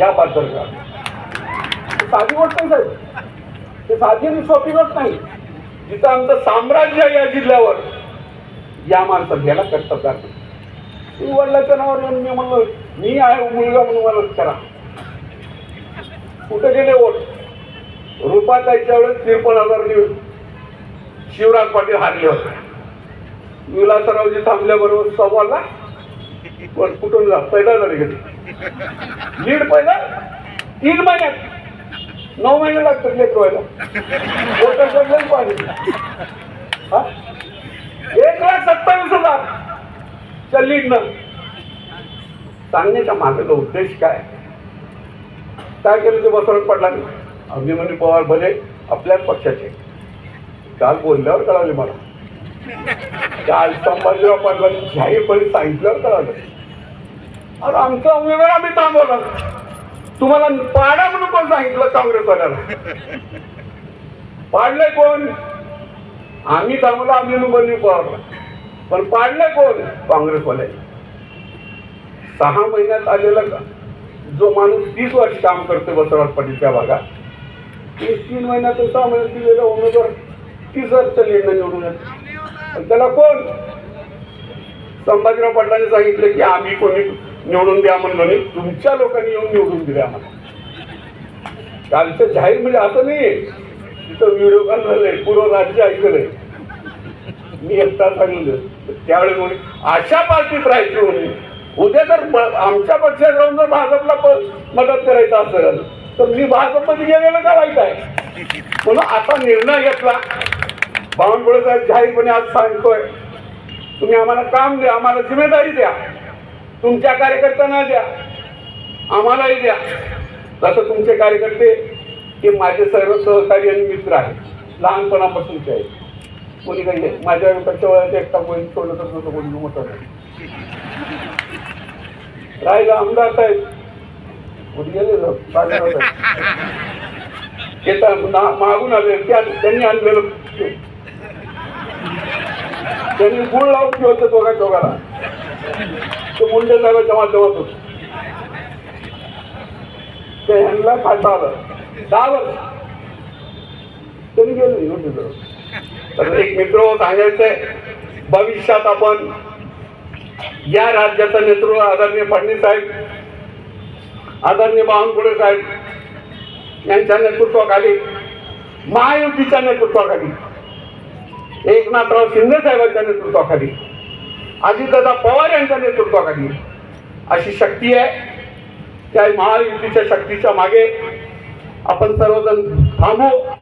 या पात्रकार साधी गोष्ट नाही साहेब. ते साधी आणि सोपी गोष्ट नाही. जिथं आमचं साम्राज्य आहे या जिल्ह्यावर या माणसात घ्यायला कर्तव्य आहे. मी वडिलाच्या नावावर येऊन मी म्हणलो मी आहे मुलगा म्हणून मला करा. कुठे गेले वोट? रुपाताईच्या वेळेस त्रेपन्न हजार शिवराज पाटील हारले होते. विलासरावजी थांबल्याबरोबर सव्वाला पण कुठून जा? पैदा झाले लीड पहिला? तीन महिन्यात नऊ महिने लागतात लेट व्हायला. वोटर पाहिजे. हा? एक लाख सत्तावीस हजार. त्या लीडनं. सांगण्याच्या मागचा उद्देश काय? काय केलं ते बसवत पडला अभिमन्यू पवार भले आपल्याच पक्षाचे. काल बोलल्यावर कळाले मला. काल संभाजीराव पाटलांनी जाहीरपणे सांगितलं तर अरे आमचा उमेदवार आम्ही थांबवला. तुम्हाला पाडा म्हणून पण सांगितलं काँग्रेसवाल्याला? पाडलंय कोण? आम्ही थांबवलं आम्ही बंदी पवारला पण पाडलंय कोण? काँग्रेसवाल्या सहा महिन्यात आलेला का जो माणूस तीस वर्ष काम करतो बसवराज पाटील त्या भागात ते तीन महिन्यात सहा महिन्यात दिलेला उमेदवार तीस वर्षाचा निर्णय निवडून येतो. आणि त्याला कोण? संभाजीराव पाटलांनी सांगितलं की आम्ही कोणी निवडून द्या म्हणलो नाही तुमच्या लोकांनी येऊन निवडून दिले आम्हाला. कालचं जाहीर म्हणजे असं नाही तिथं व्हिडिओ कॉल झालंय पूर्व राज्य ऐकलंय. मी एकटा सांगितलं त्यावेळेस म्हणे अशा पार्टीत राहायची म्हणे उद्या जर आमच्या पक्षात राहून जर भाजपला प- मदत करायचं असेल तर मी भाजपमध्ये गेलेलं का वाईट आहे? म्हणून आता निर्णय घेतला. बावनकुळे साहेब जाहीरपणे आज सांगतोय. तुम्ही आम्हाला काम द्या आम्हाला जिम्मेदारी द्या. तुमच्या कार्यकर्त्यांना द्या. आम्हालाही द्या. तसं तुमचे कार्यकर्ते हे माझे सर्व सहकारी आणि मित्र आहेत. लहानपणापासूनचे आहेत. कोणी काही माझ्या कच्च्या वयाचा एकटा बहीण सोडलं तर नव्हतं कोणी मोठं नाही. राहिलं आमदार साहेब. कोणी गेले येतात ना- मागून आले. त्या- त्यांनी आणलेलं त्यांनी गुळ लावून ठेवलं दोघा दोघाला. तो मुंडे साहेबाच्या माध्यमातून. ते ह्यांना खाता आलं. दहा वर्ष. त्यांनी गेलं दिलं. तर एक मित्र सांगायचंय भविष्यात आपण या राज्याचं नेतृत्व आदरणीय फडणवीस साहेब आदरणीय बावनकुळे साहेब यांच्या नेतृत्वाखाली महायुतीच्या नेतृत्वाखाली एकनाथराव शिंदे साहेबांच्या नेतृत्वाखाली अजितदादा पवार यांच्या नेतृत्वाखाली अशी शक्ती आहे. त्या महायुतीच्या शक्तीच्या मागे आपण सर्वजण थांबू.